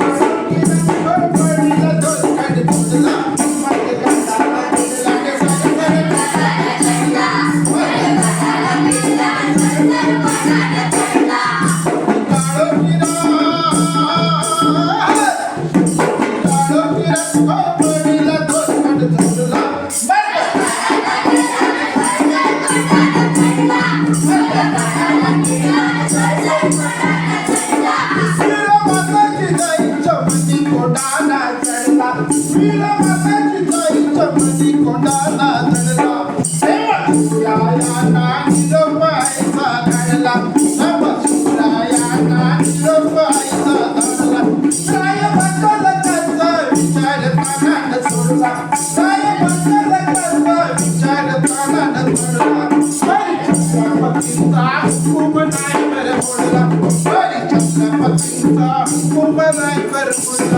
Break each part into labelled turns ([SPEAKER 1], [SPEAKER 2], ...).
[SPEAKER 1] Thank you. Kumba, kumba, kumba, kumba,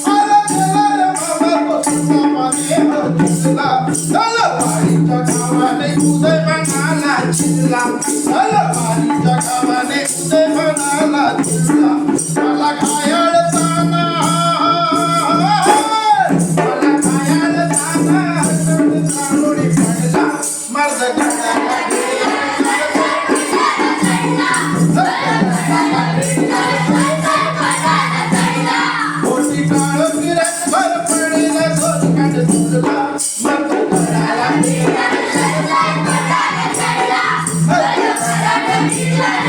[SPEAKER 1] तलवारीच्या गावाने उदयमानाला चिरला तलवारीच्या गावाने उदयमानाला चिरला मला काय अडताना मला काय अडताना चांदोडी पडला माझं गाडा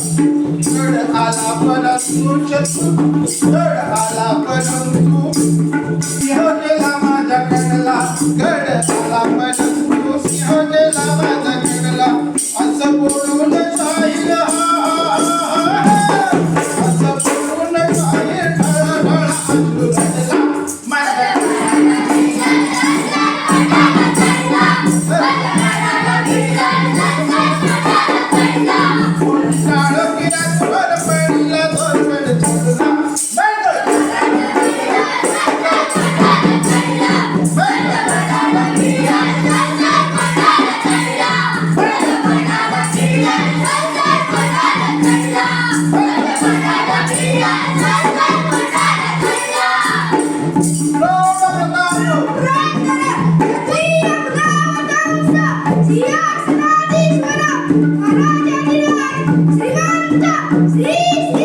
[SPEAKER 1] चढ आला परंतु चढ आला परंतु होतेला माझ्या गणला गड आला पण
[SPEAKER 2] Sim,